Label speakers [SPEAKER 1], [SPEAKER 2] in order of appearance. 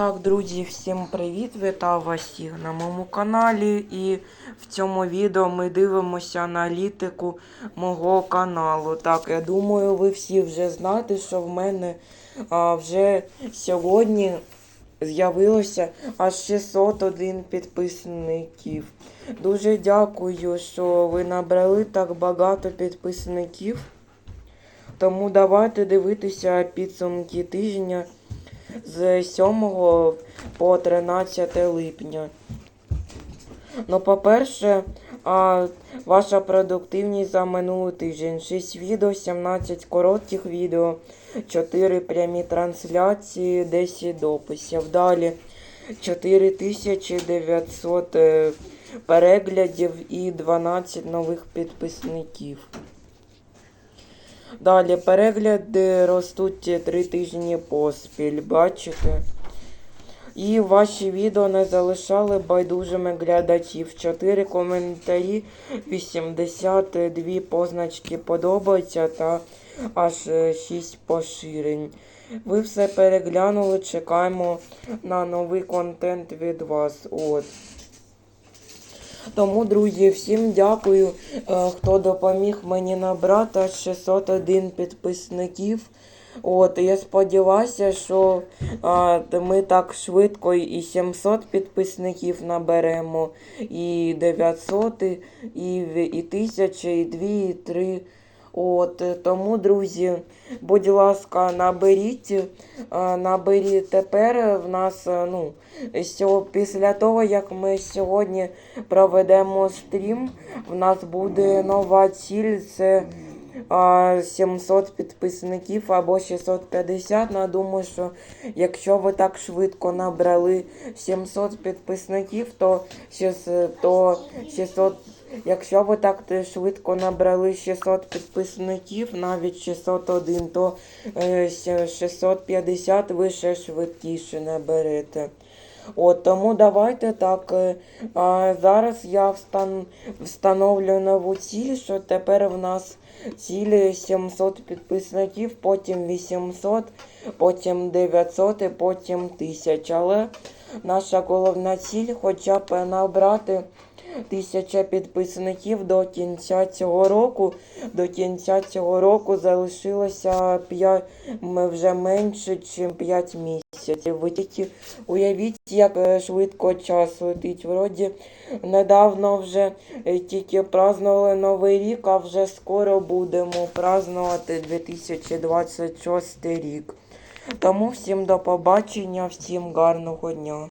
[SPEAKER 1] Так, друзі, всім привіт! Вітаю вас всіх на моєму каналі. І в цьому відео ми дивимося аналітику мого каналу. Так, я думаю, ви всі вже знаєте, що в мене а, вже сьогодні з'явилося аж 601 підписників. Дуже дякую, що ви набрали так багато підписників. Тому давайте дивитися підсумки тижня з 7 по 13 липня. Ну, по-перше, а, ваша продуктивність за минулий тиждень. 6 відео, 17 коротких відео, 4 прямі трансляції, 10 дописів. Далі 4900 е, переглядів і 12 нових підписників. Далі перегляди ростуть 3 тижні поспіль, бачите? І ваші відео не залишали байдужими глядачів. 4 коментарі, 82 позначки подобається та аж 6 поширень. Ви все переглянули, чекаємо на новий контент від вас. От. Тому, друзі, всім дякую, е, хто допоміг мені набрати 601 підписників. От, я сподіваюся, що а, ми так швидко і 700 підписників наберемо, і 900, і, і 1000, і 2, і 3. От, е, тому, друзі, будь ласка, наберіть, е, наберіть тепер в нас, е, ну, після того, як ми сьогодні проведемо стрім, в нас буде нова ціль, це а, 700 підписників або 650. Ну, я думаю, що якщо ви так швидко набрали 700 підписників, то, то 600 Якщо ви так швидко набрали 600 підписників, навіть 601, то е, 650 ви ще швидкіше наберете. От, тому давайте так. е, А, зараз я встан, встановлю нову ціль, що тепер в нас цілі 700 підписників, потім 800, потім 900 і потім 1000. Але наша головна ціль хоча б набрати тисяча підписників до кінця цього року. До кінця цього року залишилося 5, вже менше, ніж 5 місяців. Ви тільки уявіть, як е, швидко час летить. Вроді недавно вже е, тільки празднували Новий рік, а вже скоро будемо празднувати 2026 рік. Тому всім до побачення, всім гарного дня.